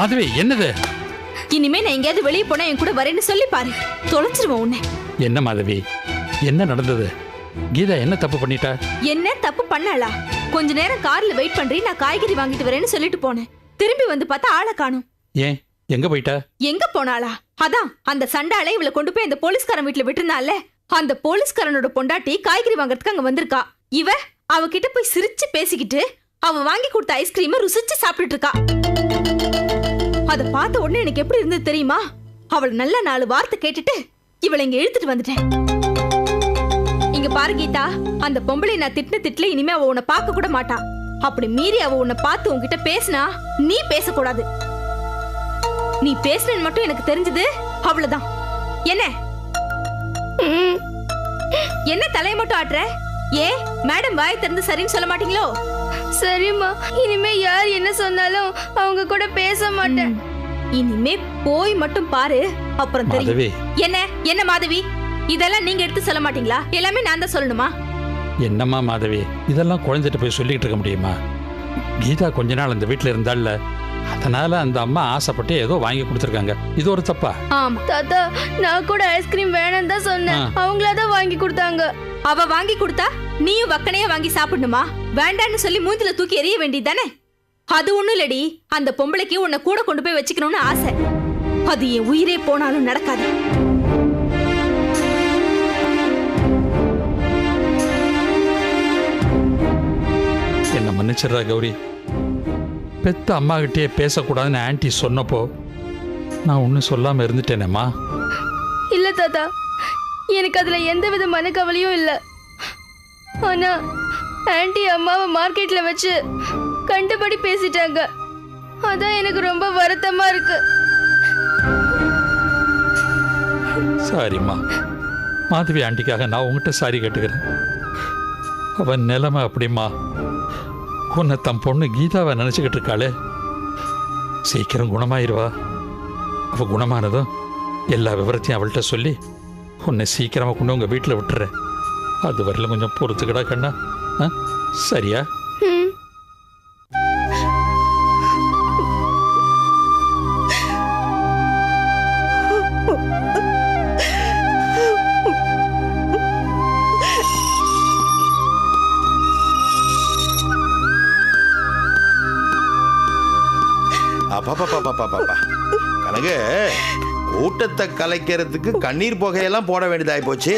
மாதவி என்னது? இனிமே நான் எங்கேயாவது வெளியே போனா என் கூட வரேன்னு சொல்லி பாரு. தொலைச்சிருவேன் உன்னை. என்ன மாதவி? என்ன நடந்தது? கீதா என்ன தப்பு பண்ணிட்டா? என்ன தப்பு பண்ணலா? கொஞ்ச நேரம் கார்ல வெயிட் பண்றீ நான் காய்கறி வாங்கிட்டு வரேன்னு சொல்லிட்டு போனேன். திரும்பி வந்து பார்த்தா ஆளை காணும். ஏன்? எங்க போயிட்டா? எங்க போனாளா? அதான் அந்த சண்டாளை இவளை கொண்டு போய் அந்த போலீஸ்காரன் வீட்டுல விட்டுருந்தால அந்த போலீஸ்காரனோட பொண்டாட்டி காய்கறி வாங்குறதுக்கு அங்க வந்திருக்கா. இவ அவகிட்ட போய் சிரிச்சு பேசிக்கிட்டு அவ வாங்கி கொடுத்த ஐஸ்கிரீமை ருசிச்சு சாப்பிட்டுட்டு இருக்கா. அத பார்த்த உடனே எனக்கு எப்படி இருந்தது தெரியுமா? அவள் நல்ல நாலு வார்த்தை கேட்டுட்டு இவளை இங்க இழுத்துட்டு வந்துட்டேன். இங்க பாரு கீதா அந்த பொம்பளை நான் திட்டின திட்டுல இனிமே அவ உன்னை பார்க்க கூட மாட்டா. அப்படி மீறி அவ உன்னை பார்த்து உன்கிட்ட பேசினா நீ பேசக்கூடாது. நீ பேசுனேன்னு மட்டும் எனக்கு தெரிஞ்சது அவ்வளவுதான். என்ன? என்ன தலைய மட்டும் ஆட்டுற? ஏ மேடம் வாய் திறந்து சரின்னு சொல்ல மாட்டீங்களோ? சரிம்மா இனிமே யார் என்ன சொன்னாலும் அவங்க கூட பேச மாட்டேன். இனிமே போய் மட்டும் பாரு. அப்புறம் தெரியும். என்ன என்ன மாதவி? இதெல்லாம் நீங்க எடுத்து சொல்ல மாட்டீங்களா? எல்லாமே நான் தான் சொல்லணுமா? என்னம்மா மாதவி இதெல்லாம் குழந்தைகிட்ட போய் சொல்லிக்கிட்டு இருக்க முடியுமா? கீதா கொஞ்ச நாள் அந்த வீட்டில் இருந்தால அதனால அந்த அம்மா ஆசைப்பட்டு ஏதோ வாங்கி கொடுத்துருக்காங்க. இது ஒரு தப்பா? ஆமா. தாத்தா நான் கூட ஐஸ்கிரீம் வேணும்னு தான் சொன்னேன். அவங்களா தான் வாங்கி கொடுத்தாங்க. அவ வாங்கி கொடுத்தா நீயும் வக்கனையா வாங்கி சாப்பிடணுமா? வேண்டான்னு சொல்லி மூஞ்சில தூக்கி எறிய வேண்டியதானே அது ஒண்ணும் இல்லடி. அந்த பொம்பளைக்கு உன்னை கூட கொண்டு போய் வச்சுக்கணும்னு ஆசை. அது என் உயிரே போனாலும் நடக்காது. என்ன மன்னிச்சிடுறா கௌரி. பெத்த அம்மாகிட்டே பேசக்கூடாதுன்னு ஆன்ட்டி சொன்னப்போ நான் ஒன்றும் சொல்லாமல் இருந்துட்டேனேம்மா. இல்ல தாத்தா. எனக்கு அதுல எந்த வித மனக்கவலையும் இல்ல. ஆனா ஆன்டி அம்மாவை மார்க்கெட்ல வச்சு கண்டபடி பேசிட்டாங்க. அதான் எனக்கு ரொம்ப வருத்தமா இருக்கு. சாரிம்மா. மாதவி ஆண்டிக்காக நான் உங்ககிட்ட சாரி கேட்டுக்கிறேன். அவன் நிலைமை அப்படிம்மா. உன்னை தன் பொண்ணு கீதாவை நினச்சிக்கிட்டு இருக்காளே. சீக்கிரம் குணமாயிருவா. அவ குணமானதும் எல்லா விவரத்தையும் அவள்கிட்ட சொல்லி உன்னை சீக்கிரமாக கொண்டு உங்கள் வீட்டில் விட்டுறேன். அது வரையிலும் கொஞ்சம் பொறுத்துக்கடா கண்ணா. ஆ? சரியா? கூட்டத்தை கலைக்கிறதுக்கு கண்ணீர் புகையெல்லாம் போட வேண்டியதாகி போச்சு.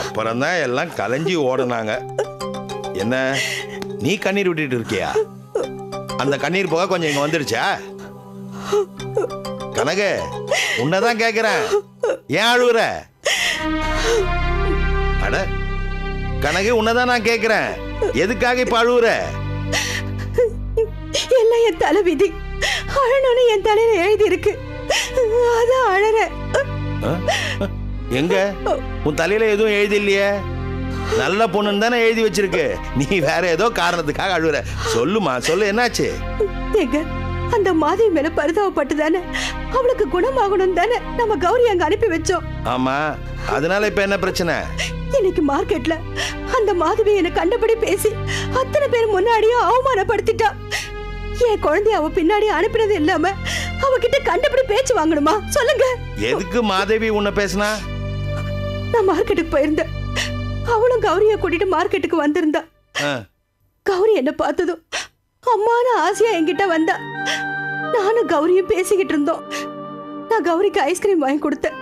அப்புறம்தான் எல்லாம் கலைஞ்சி ஓடுனாங்க. என்ன? நீ கண்ணீர் விட்டுட்டு இருக்கியா? அந்த கண்ணீர் புகை கொஞ்சம் இங்க வந்துடுச்சா? கனகு உன்னதான் கேக்குறேன். ஏன் அழுகுற அட கனகு உன்னதான் நான் கேக்குறேன். எதுக்காக இப்ப அழுகுற எல்லாம் என் தலைவிதி அழணும்னு என் தலையில எழுதி இருக்கு அதான் அழறேன் எங்க? உன் தலையில எதுவும் எழுதி இல்லையே நல்ல பொண்ணுன்னு தானே எழுதி வச்சிருக்கு. நீ வேற ஏதோ காரணத்துக்காக அழுகுற சொல்லுமா சொல்லு என்னாச்சு? எங்க? அந்த மாதிரி மேல பரிதாபப்பட்டு தானே அவளுக்கு குணமாகணும் தானே நம்ம கௌரி அங்க அனுப்பி வச்சோம். ஆமா. அதனால இப்ப என்ன பிரச்சனை? இன்னைக்கு மார்க்கெட்ல அந்த மாதவி என்ன கண்டபடி பேசி அத்தனை பேர் முன்னாடியும் அவமானப்படுத்திட்டா. என் குழந்தைய அவ பின்னாடி அனுப்பினது இல்லாம அவகிட்ட கண்டபடி பேச்சு வாங்கணுமா? சொல்லுங்க. எதுக்கு மாதவி உன்னை பேசினா? நான் மார்க்கெட்டுக்கு போயிருந்தேன். அவளும் கௌரிய கூட்டிட்டு மார்க்கெட்டுக்கு வந்திருந்தா. கௌரி என்ன பார்த்ததும் அம்மான ஆசையா என்கிட்ட வந்தா. நானும் கௌரியும் பேசிக்கிட்டு இருந்தோம். நான் கௌரிக்கு ஐஸ்கிரீம் வாங்கி கொடுத்தேன்.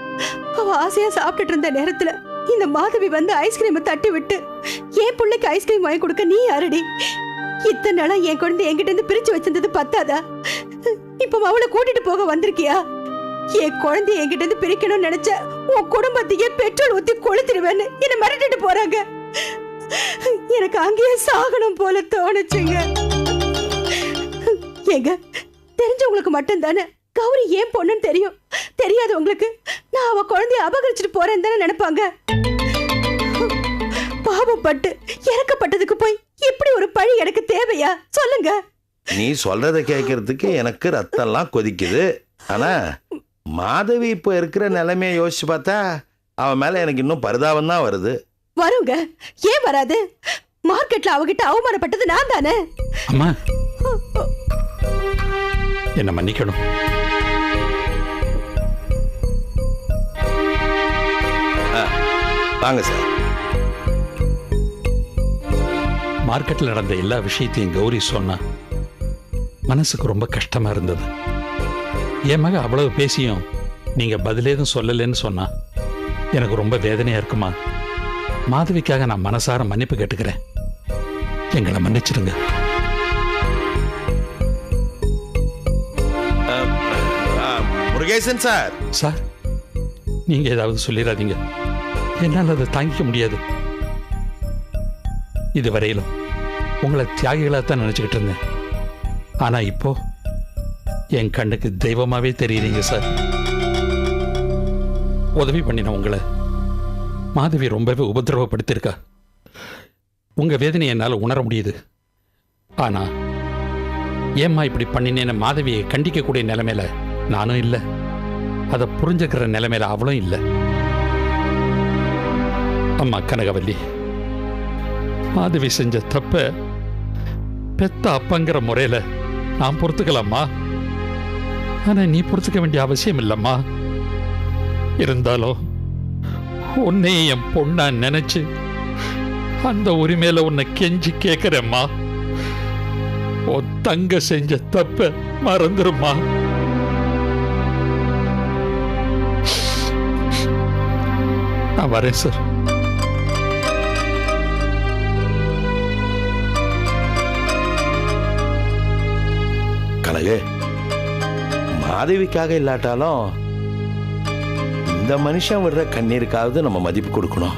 அவ ஆசையா சாப்பிட்டுட்டு இருந்த நேரத்துல இந்த மாதவி வந்து ஐஸ்கிரீமை தட்டி விட்டு என் பிள்ளைக்கு ஐஸ்கிரீம் வாங்கி கொடுக்க நீ யாரடி? இத்தனை நாளா என் குழந்தை என்கிட்ட இருந்து பிரிச்சு வச்சிருந்தது பத்தாதா? இப்போ அவளை கூட்டிட்டு போக வந்திருக்கியா? என் குழந்தைய என்கிட்ட இருந்து பிரிக்கணும்னு நினைச்ச உன் குடும்பத்தையே பெட்ரோல் ஊத்தி கொளுத்திடுவேன்னு என்ன மிரட்டிட்டு போறாங்க. எனக்கு அங்கேயே சாகணும் போல தோணுச்சுங்க. ஏங்க தெரிஞ்சவங்களுக்கு மட்டும் தானே கௌரி ஏன் பொண்ணுன்னு தெரியும்? தெரியாது உங்களுக்கு நான் அவ குழந்தைய அபகரிச்சுட்டு போறேன்னு தானே நினைப்பாங்க? பாவப்பட்டு இறக்கப்பட்டதுக்கு போய் இப்படி ஒரு பழி எனக்கு தேவையா? சொல்லுங்க. நீ சொல்றத கேட்கறதுக்கு எனக்கு ரத்தம்லாம் கொதிக்குது. ஆனா மாதவி இப்போ இருக்கிற நிலைமையை யோசிச்சு பார்த்தா அவன் மேல எனக்கு இன்னும் பரிதாபம் தான் வருது. வருங்க. ஏன் வராது? மார்க்கெட்ல அவகிட்ட அவமானப்பட்டது நான் தானே? அம்மா. என்னை மன்னிக்கணும். வாங்க சார். மார்க்கெட்டில் நடந்த எல்லா விஷயத்தையும் கௌரி சொன்னா மனசுக்கு ரொம்ப கஷ்டமா இருந்தது. என் மக அவ்வளவு பேசியும் நீங்க பதிலேதும் சொல்லலைன்னு சொன்னா எனக்கு ரொம்ப வேதனையா இருக்குமா? மாதவிக்காக நான் மனசார மன்னிப்பு கேட்டுக்கிறேன். எங்களை மன்னிச்சிடுங்க. ஆ, முருகேசன் சார். சார் நீங்க ஏதாவது சொல்லிடாதீங்க என்னால் அதை தாங்கிக்க முடியாது. இதுவரையிலும் உங்களை தியாகிகளாக தான் நினச்சிக்கிட்டு இருந்தேன். ஆனா இப்போ என் கண்ணுக்கு தெய்வமாவே தெரியுறீங்க சார் உதவி பண்ணின உங்களை மாதவி ரொம்பவே உபதிரவப்படுத்தியிருக்கா உங்க வேதனை என்னால் உணர முடியுது. ஆனா ஏம்மா இப்படி பண்ணினேன்னு மாதவியை கண்டிக்கக்கூடிய நிலைமையில நானும் இல்லை. அதை புரிஞ்சுக்கிற நிலைமையில அவளும் இல்லை. அம்மா கனகவல்லி மாதவி செஞ்ச தப்ப பெத்த அப்பங்கிற முறையில் நான் பொறுத்துக்கலாமா ஆனா நீ பொறுத்துக்க வேண்டிய அவசியம் இல்லம்மா. இருந்தாலும் உன்னையும் என் பொண்ணா நினைச்சு அந்த உரிமையில உன்னை கெஞ்சி கேட்குறேம்மா உன் தங்க செஞ்ச தப்ப மறந்துருமா நான் வரேன் சார். கனகு மாதவிக்காக இல்லாட்டாலும் இந்த மனுஷன் விடுற கண்ணீருக்காவது நம்ம மதிப்பு கொடுக்கணும்.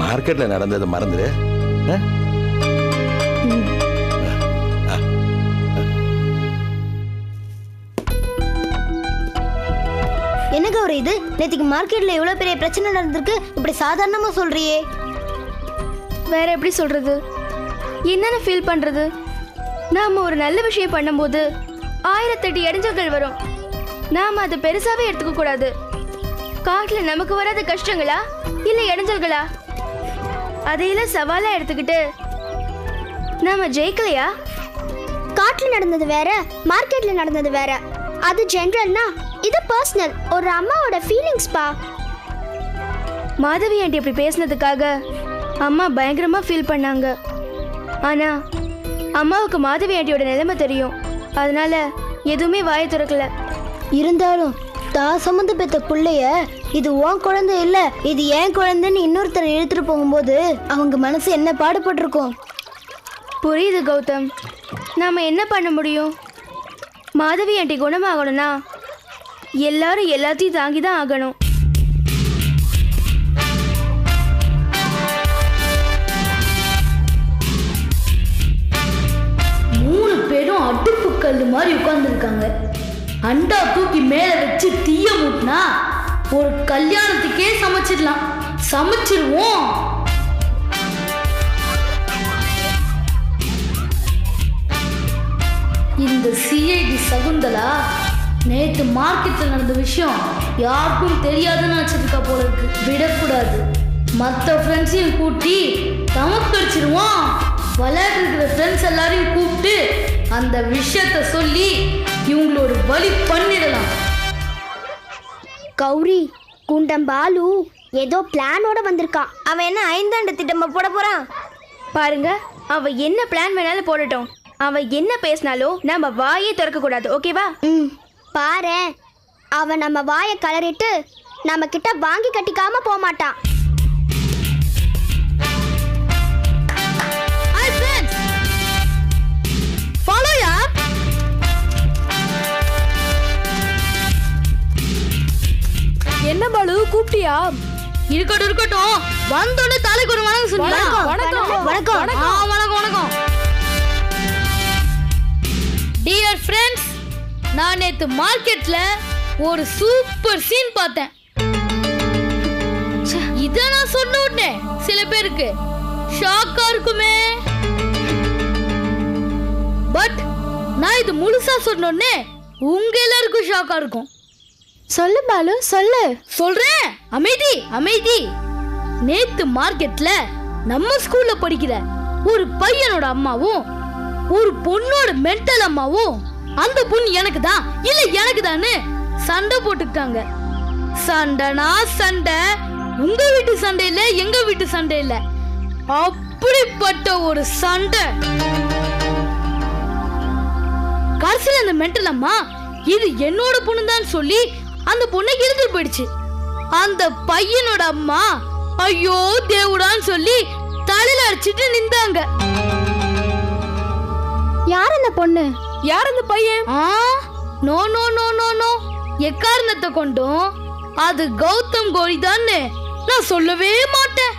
மார்க்கெட்ல நடந்ததை மறந்துடு? என்ன கௌரி இது? நேத்துக்கு மார்க்கெட்ல இவ்வளவு பெரிய பிரச்சனை நடந்திருக்கு. இப்படி சாதாரணமா சொல்றியே. வேற எப்படி சொல்றது? என்னன்னு ஃபீல் பண்றது? நாம ஒரு நல்ல விஷயம் பண்ணும்போது ஆயிரத்தெட்டு இடைஞ்சல்கள் வரும். நாம அதை பெருசாவே எடுத்துக்க கூடாது. காட்டுல நமக்கு வராத கஷ்டங்களா? இல்ல இடைஞ்சல்களா? அதையெல்லாம் சவாலா எடுத்துக்கிட்டு நாம ஜெயிக்கலையா? காட்டுல நடந்தது வேற மார்க்கெட்ல நடந்தது வேற. அது ஜென்ரல்னா இது பர்சனல். ஒரு அம்மாவோட ஃபீலிங்ஸ் பா. மாதவி ஆண்டி இப்படி பேசினதுக்காக அம்மா பயங்கரமா ஃபீல் பண்ணாங்க. ஆனா அம்மாவுக்கு மாதவி ஆண்டியோட நிலைமை தெரியும். அதனால எதுவுமே வாயை திறக்கல. இருந்தாலும் தான் சம்மந்த பெத்த புள்ளைய இது உன் குழந்தை இல்ல இது ஏன் குழந்தைன்னு இன்னொருத்தர் இழுத்துட்டு போகும்போது அவங்க மனசு என்ன பாடுபட்டிருக்கும்? புரியுது கௌதம். நாம என்ன பண்ண முடியும்? மாதவி ஆண்டி குணமாகணும்னா எல்லாரும் எல்லாத்தையும் தாங்கி தான் ஆகணும். கல் மாதிரி உட்கார்ந்துருக்காங்க. அண்டா தூக்கி மேலே வச்சு தீய மூட்டினா ஒரு கல்யாணத்துக்கே சமைச்சிடலாம். சமைச்சிருவோம். இந்த சிஐடி சகுந்தலா நேற்று மார்க்கெட்டில் நடந்த விஷயம் யாருக்கும் தெரியாதுன்னு வச்சிருக்கா போல இருக்கு. விடக்கூடாது. மற்ற ஃப்ரெண்ட்ஸையும் கூட்டி தமக்கடிச்சிருவோம் விளையாட்டு இருக்கிற ஃப்ரெண்ட்ஸ் எல்லாரையும் கூப்பிட்டு அந்த விஷயத்த சொல்லி இவங்களோட வழி பண்ணிடலாம். கௌரி குண்டம் பாலு ஏதோ பிளானோட வந்திருக்கான். அவன் என்ன ஐந்தாண்டு திட்டமா போட போறான்? பாருங்க அவ என்ன பிளான் வேணாலும் போடட்டும். அவ என்ன பேசினாலும் நம்ம வாயே திறக்க கூடாது ஓகேவா? ம் பாரு அவன் நம்ம வாயை கலறிட்டு நம்ம கிட்ட வாங்கி கட்டிக்காம போக மாட்டான் பாலு கூப்பிட்டியா? இருக்கட்டும் இருக்கட்டும். வந்தோடனே தலைக்கு ஒரு வணக்கம் சொல்லுங்க வணக்கம். வணக்கம். ஆ வணக்கம் வணக்கம். டியர் ஃப்ரெண்ட்ஸ் நான் நேத்து மார்க்கெட்ல ஒரு சூப்பர் சீன் பார்த்தேன். இத நான் சொன்ன உடனே சில பேருக்கு ஷாக்கா இருக்குமே. பட் நான் இது முழுசா சொன்ன உடனே உங்க எல்லாருக்கும் ஷாக்கா இருக்கும். சொல்லு பாலு சொல்லு. சொல்றேன். அமைதி அமைதி. நேத்து மார்க்கெட்ல நம்ம ஸ்கூல்ல படிக்கிற ஒரு பையனோட அம்மாவும் ஒரு பொண்ணோட மென்டல் அம்மாவும் அந்த பொண்ணு எனக்கு தான் இல்ல எனக்கு தானே சண்டை போட்டுக்கிட்டாங்க. சண்டைனா சண்டை. உங்க வீட்டு சண்டை இல்ல எங்க வீட்டு சண்டை இல்ல. அப்படிப்பட்ட ஒரு சண்டை. கடைசியில் அந்த மென்டல் அம்மா இது என்னோட பொண்ணு தான் சொல்லி அந்த பொண்ணை எடுத்துட்டு போயிடுச்சு. அந்த பையனோட அம்மா ஐயோ தேவுடான்னு சொல்லி தலையில அடிச்சிட்டு நிந்தாங்க யார் அந்த பொண்ணு? யார் அந்த பையன்? ஆ no no no no no. எக்காரணத்தை கொண்டும்? அது கௌதம் கோழிதான்னு நான் சொல்லவே மாட்டேன்.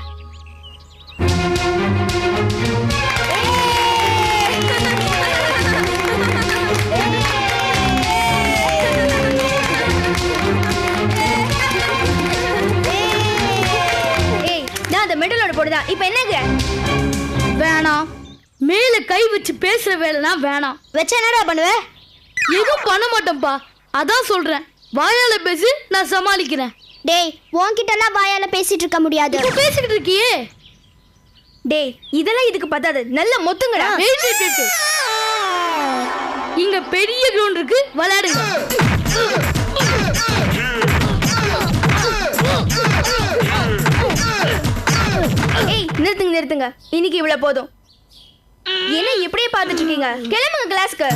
போடுதான் இப்போ என்னங்க? வேணாம். மேல கை வச்சு பேசுற வேலைனா வேணாம். வச்ச என்னடா பண்ணுவ? எதுவும் பண்ண மாட்டேன்ப்பா அதான் சொல்றேன். வாயால பேசி நான் சமாளிக்கிறேன். டேய் உன்கிட்டலாம் வாயால பேசிட்டு இருக்க முடியாது. இப்ப பேசிக்கிட்டு இருக்கியே? டேய் இதெல்லாம் இதுக்கு பத்தாது. நல்ல மொத்துங்கடா. இங்க பெரிய கிரவுண்ட் இருக்கு. விளையாடுங்க. இன்னைக்கு இவ்வளவு போதும். என்ன இப்படியே பார்த்துட்டு இருக்கீங்க கிளம்புங்க கிளாஸ்க்கு.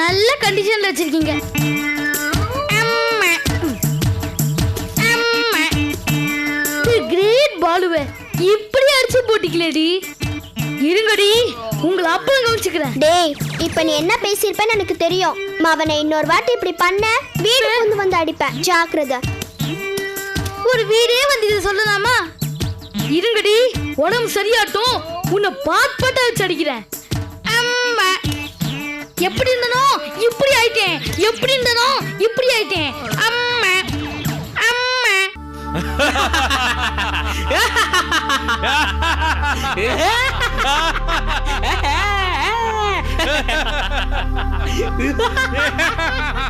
நல்ல கண்டிஷன்ல வச்சிருக்கீங்க. கிரேட் பாலுவே. இப்படி அடிச்சு போட்டிக்கலடி. இருங்கடி உங்களை அப்புறம் கவனிச்சுக்கிறேன். டேய் இப்ப நீ என்ன பேசியிருப்பேன்னு எனக்கு தெரியும். அவனை இன்னொரு வாட்டி இப்படி பண்ண வீடு வந்து வந்து அடிப்பேன். ஜாக்கிரதை. ஒரு வீடே வந்து இதை சொல்லலாமா இருங்கடி உடம்பு சரியாட்டும். உன்னை பாட் பாட்டா வச்சு அடிக்கிறேன். அம்மா. எப்படி இருந்தனோ இப்படி ஆயிட்டேன். எப்படி இருந்தனோ இப்படி ஆயிட்டேன். அம்மா. அம்மா.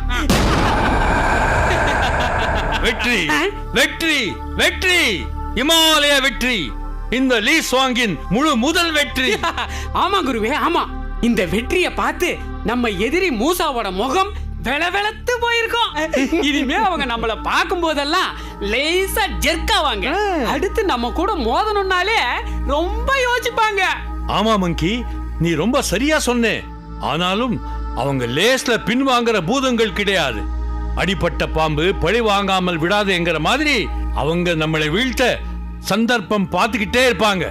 வெற்றி. வெற்றி. வெற்றி. இமாலய வெற்றி. இந்த லீ ஸ்வாங்கின் முழு முதல் வெற்றி. ஆமா குருவே ஆமா. இந்த வெற்றிய பார்த்து நம்ம எதிரி மூசாவோட முகம் வெளவெளத்து போயிருக்கோம். இனிமே அவங்க நம்மள பார்க்கும் போதெல்லாம் லேசா ஜெர்க்காவாங்க. அடுத்து நம்ம கூட மோதணும்னாலே ரொம்ப யோசிப்பாங்க. ஆமா மங்கி. நீ ரொம்ப சரியா சொன்னே. ஆனாலும் அவங்க லேஸ்ல பின்வாங்குற பூதங்கள் கிடையாது. அடிப்பட்ட பாம்பு பழி வாங்காமல் விடாதுங்கிற மாதிரி அவங்க நம்மளை வீழ்த்த சந்தர்ப்பம் பார்த்துக்கிட்டே இருப்பாங்க.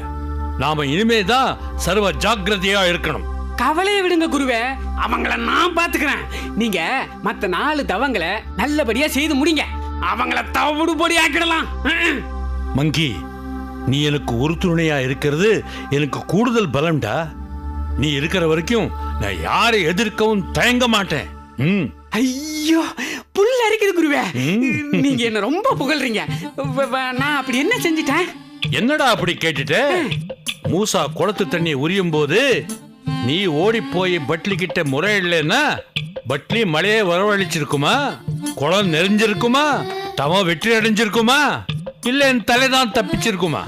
நாம இனிமே தான் சர்வ ஜாக்கிரதையா இருக்கணும். கவலையை விடுங்க குருவே. அவங்கள நான் பாத்துக்கிறேன் நீங்க மத்த நாலு தவங்களை நல்லபடியா செய்து முடிங்க. அவங்கள தவிடு பொடி ஆக்கிடலாம். மங்கி நீ எனக்கு உறுதுணையா இருக்கிறது எனக்கு கூடுதல் பலம்டா. நீ இருக்கிற வரைக்கும் நான் யாரை எதிர்க்கவும் தயங்க மாட்டேன். ம். ஐயோ புல் அரிக்குது குருவே. நீங்க என்ன ரொம்ப புகழ்றீங்க. நான் அப்படி என்ன செஞ்சிட்டேன்? என்னடா அப்படி கேட்டுட்ட? மூசா குளத்து தண்ணி உரியும் போது நீ ஓடி போய் பட்லி கிட்ட முறையிடலன்னா பட்லி மழையை வரவழைச்சிருக்குமா? குளம் நெறிஞ்சிருக்குமா தவம் வெற்றி அடைஞ்சிருக்குமா? இல்ல என் தலைதான் தப்பிச்சிருக்குமா?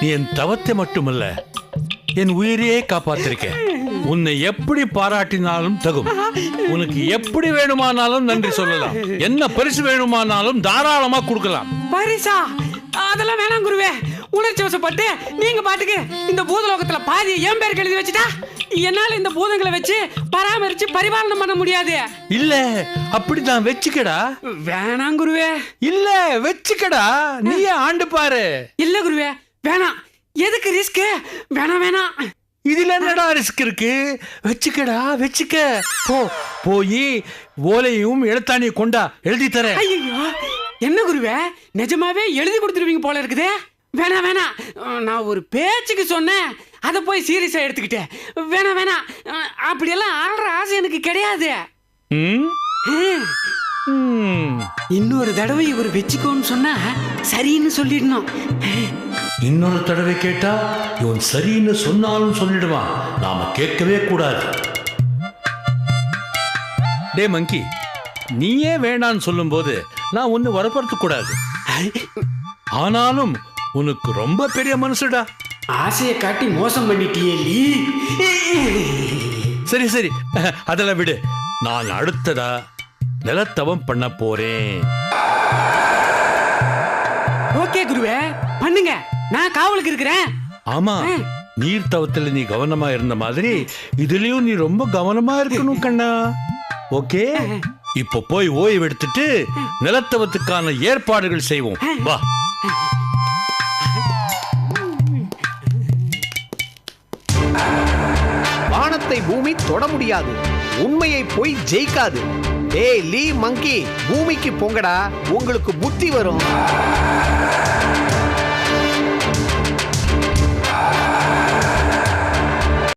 நீ என் தவத்தை மட்டுமல்ல என் உயிரையே காப்பாத்திருக்க உன்னை எப்படி பாராட்டினாலும் தகும். உனக்கு எப்படி வேணுமானாலும் நன்றி சொல்லலாம். என்ன பரிசு வேணுமானாலும் தாராளமா கொடுக்கலாம். பரிசா? அதெல்லாம் வேணாம் குருவே. உணர்ச்சி வசப்பட்டு நீங்க பாட்டுக்கு இந்த பூதலோகத்துல பாதியை என் பேருக்கு எழுதி வச்சுட்டா என்னால இந்த பூதங்களை வச்சு பராமரிச்சு பரிபாலனம் பண்ண முடியாது. இல்ல அப்படிதான் வச்சுக்கடா. வேணாம் குருவே. இல்ல வச்சுக்கடா. நீயே ஆண்டு பாரு. இல்ல குருவே வேணாம். எதுக்கு ரிஸ்க் வேணாம் வேணாம். இதுல என்னடா ரிஸ்க் இருக்கு? வச்சுக்கடா வச்சுக்க. போ போய் ஓலையும் எழுத்தாணியும் கொண்டா எழுதி தரேன் ஐயோ என்ன குருவே? நிஜமாவே எழுதி கொடுத்துருவீங்க போல இருக்குதே. வேணாம் வேணாம். நான் ஒரு பேச்சுக்கு சொன்னேன். அதை போய் சீரியஸா எடுத்துக்கிட்டேன். வேணாம் வேணாம். அப்படியெல்லாம் ஆடுற ஆசை எனக்கு கிடையாது. இன்னொரு தடவை இவர் வச்சுக்கோன்னு சொன்னா சரின்னு சொல்லிடணும். இன்னொரு தடவை கேட்டா இவன் சரின்னு சொன்னாலும் சொல்லிடுவான். நாம கேட்கவே கூடாது. டே மங்கி நீயே வேணான்னு சொல்லும்போது நான் ஒன்னு வரப்படுத்த கூடாது. ஆனாலும் உனக்கு ரொம்ப பெரிய மனசுடா. ஆசையை காட்டி மோசம் பண்ணிட்டியே லீ. சரி சரி. அதெல்லாம் விடு. நான் அடுத்ததா நிலத்தவம் பண்ண போறேன். ஓகே குருவே. பண்ணுங்க. நான் காவலுக்கு இருக்கிறேன். ஆமா நீர் தவத்துல நீ கவனமா இருந்த மாதிரி இதுலயும் நீ ரொம்ப கவனமா இருக்கணும் கண்ணா. ஓகே? இப்போ போய் ஓய்வு எடுத்துட்டு நிலத்தவத்துக்கான ஏற்பாடுகள் செய்வோம். வா. வானத்தை பூமி தொட முடியாது. உண்மையை போய் ஜெயிக்காது. டேய் லீ மங்கி பூமிக்கு போங்கடா. உங்களுக்கு புத்தி வரும்.